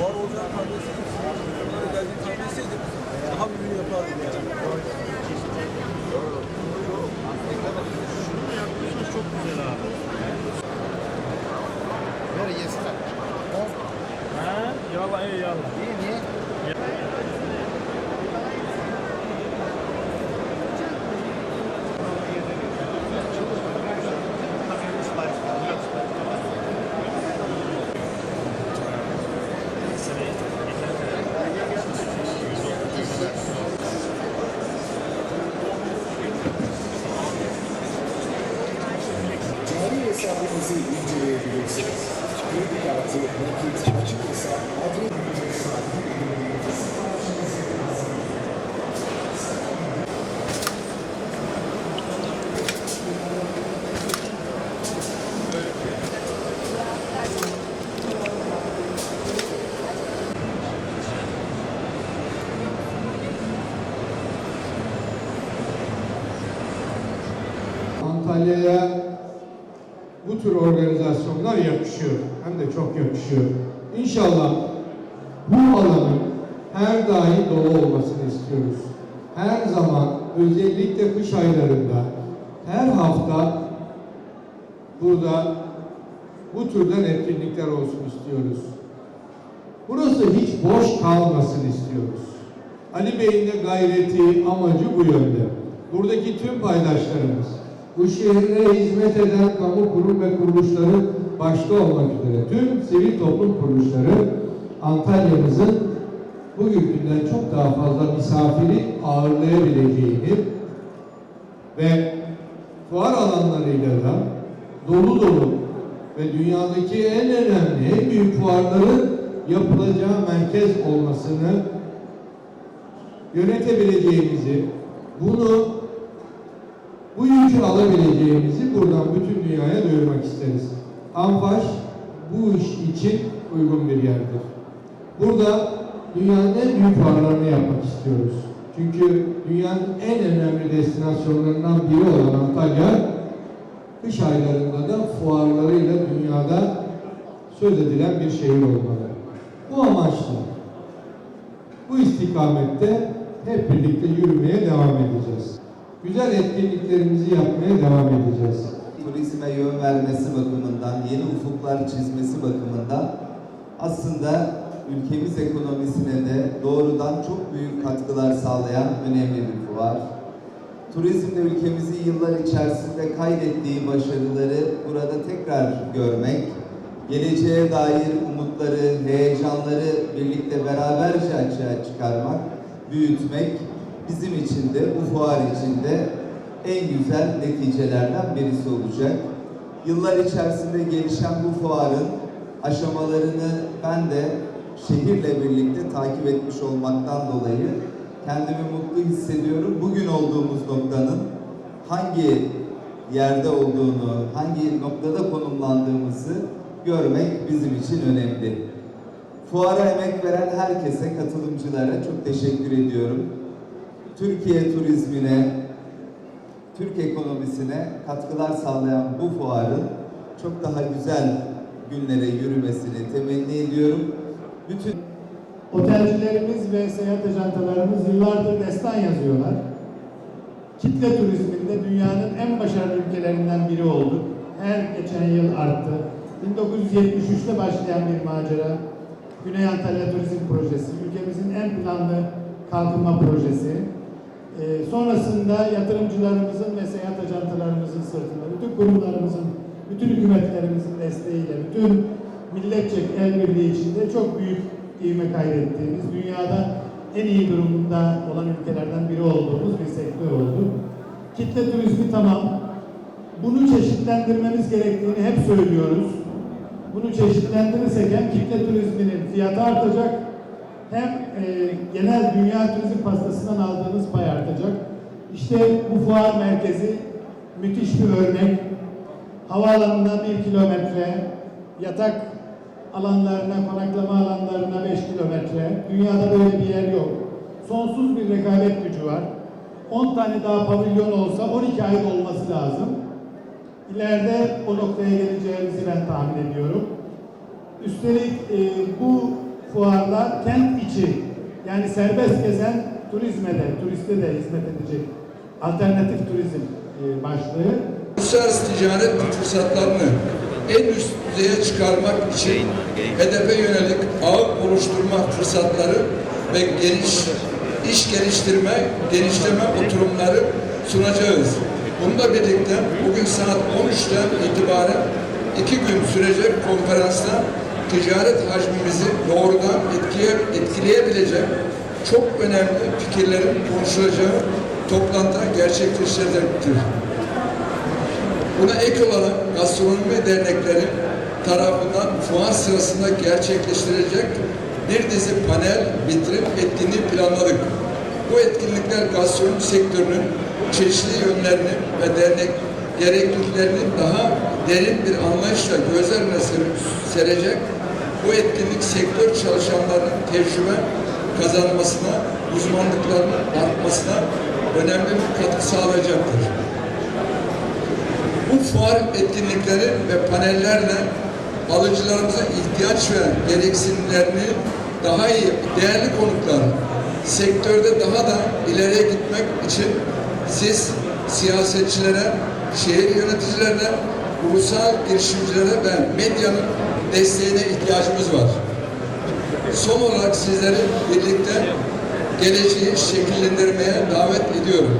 Fuar olacağını tahmin etseydim, bunlara geldiğini tahmin etseydim daha büyüğünü yapardım yani. Çok güzel abi. Böyle yesinler. Ha? Yallah ey yallah. İyi niye? Antalya'ya tür organizasyonlar yakışıyor. Hem de çok yakışıyor. İnşallah bu alanın her daim dolu olmasını istiyoruz. Her zaman özellikle kış aylarında her hafta burada bu türden etkinlikler olsun istiyoruz. Burası hiç boş kalmasın istiyoruz. Ali Bey'in de gayreti, amacı bu yönde. Buradaki tüm paydaşlarımız, bu şehre hizmet eden kamu kurum ve kuruluşları başta olmak üzere tüm sivil toplum kuruluşları Antalya'mızın bugünkünden çok daha fazla misafiri ağırlayabileceğini ve fuar alanlarıyla da dolu dolu ve dünyadaki en önemli, en büyük fuarların yapılacağı merkez olmasını yönetebileceğimizi, bunu yükü alabileceğimizi buradan bütün dünyaya duyurmak isteriz. Anfaş bu iş için uygun bir yerdir. Burada dünyanın en büyük fuarlarını yapmak istiyoruz. Çünkü dünyanın en önemli destinasyonlarından biri olan Antalya, kış aylarında da fuarlarıyla dünyada söz edilen bir şehir olmalı. Bu amaçla bu istikamette hep birlikte yürümeye devam edeceğiz. Güzel etkinliklerimizi yapmaya devam edeceğiz. turizme yön vermesi bakımından, yeni ufuklar çizmesi bakımından aslında ülkemiz ekonomisine de doğrudan çok büyük katkılar sağlayan önemli bir fuar. Turizmde ülkemizin yıllar içerisinde kaydettiği başarıları burada tekrar görmek, geleceğe dair umutları, heyecanları birlikte beraberce açığa çıkarmak, büyütmek bizim için de bu fuar için de en güzel neticelerden birisi olacak. Yıllar içerisinde gelişen bu fuarın aşamalarını ben de şehirle birlikte takip etmiş olmaktan dolayı kendimi mutlu hissediyorum. Bugün olduğumuz noktanın hangi yerde olduğunu, hangi noktada konumlandığımızı görmek bizim için önemli. Fuara emek veren herkese, katılımcılara çok teşekkür ediyorum. Türkiye turizmine, Türk ekonomisine katkılar sağlayan bu fuarın çok daha güzel günlere yürümesini temenni ediyorum. Bütün Otelcilerimiz ve seyahat ajantalarımız yıllardır destan yazıyorlar. Kitle turizminde dünyanın en başarılı ülkelerinden biri olduk. Her geçen yıl arttı. 1973'te başlayan bir macera. Güney Antalya Turizm Projesi, ülkemizin en planlı kalkınma projesi. Ee, sonrasında yatırımcılarımızın ve seyahat ajantalarımızın sırtında, bütün kurumlarımızın, bütün hükümetlerimizin desteğiyle, bütün milletçe el birliği içinde çok büyük ivme kaydettiğimiz, dünyada en iyi durumda olan ülkelerden biri olduğumuz bir sektör oldu. Kitle turizmi tamam. Bunu çeşitlendirmemiz gerektiğini hep söylüyoruz. Bunu çeşitlendirirsek hem kitle turizminin fiyatı artacak, hem e, genel dünya turizm pastasından aldığınız pay artacak. İşte bu fuar merkezi müthiş bir örnek. Havaalanından bir kilometre, yatak alanlarına, konaklama alanlarına 5 kilometre. Dünyada böyle bir yer yok. Sonsuz bir rekabet gücü var. 10 tane daha pavilyon olsa 12 ay olması lazım. İleride o noktaya geleceğimizi ben tahmin ediyorum. Üstelik e, bu fuarda kent içi yani serbest gezen turizme de, turiste de hizmet edecek alternatif turizm e, başlığı Uluslararası ticaret fırsatlarını en üst düzeye çıkarmak için hedefe yönelik ağ oluşturma fırsatları ve geniş iş geliştirme, genişleme oturumları sunacağız. Bununla birlikte bugün saat 13'ten itibaren iki gün sürecek konferansta ticaret hacmimizi doğrudan etkiye, etkileyebilecek çok önemli fikirlerin konuşulacağı toplantı gerçekleştirecektir. Buna ek olarak gastronomi dernekleri tarafından fuar sırasında gerçekleştirilecek bir dizi panel, vitrin etkinliği planladık. Bu etkinlikler gastronomi sektörünün çeşitli yönlerini ve dernek gerekliliklerini daha derin bir anlayışla gözlerine ser- serecek. Bu etkinlik sektör çalışanlarının tecrübe kazanmasına, uzmanlıklarının artmasına önemli bir katkı sağlayacaktır. Bu fuar etkinlikleri ve panellerle alıcılarımıza ihtiyaç veren gereksinimlerini daha iyi, değerli konuklar, sektörde daha da ileriye gitmek için siz siyasetçilere, şehir yöneticilerine, ulusal girişimcilere ve medyanın desteğine ihtiyacımız var. Son olarak sizleri birlikte geleceği şekillendirmeye davet ediyorum.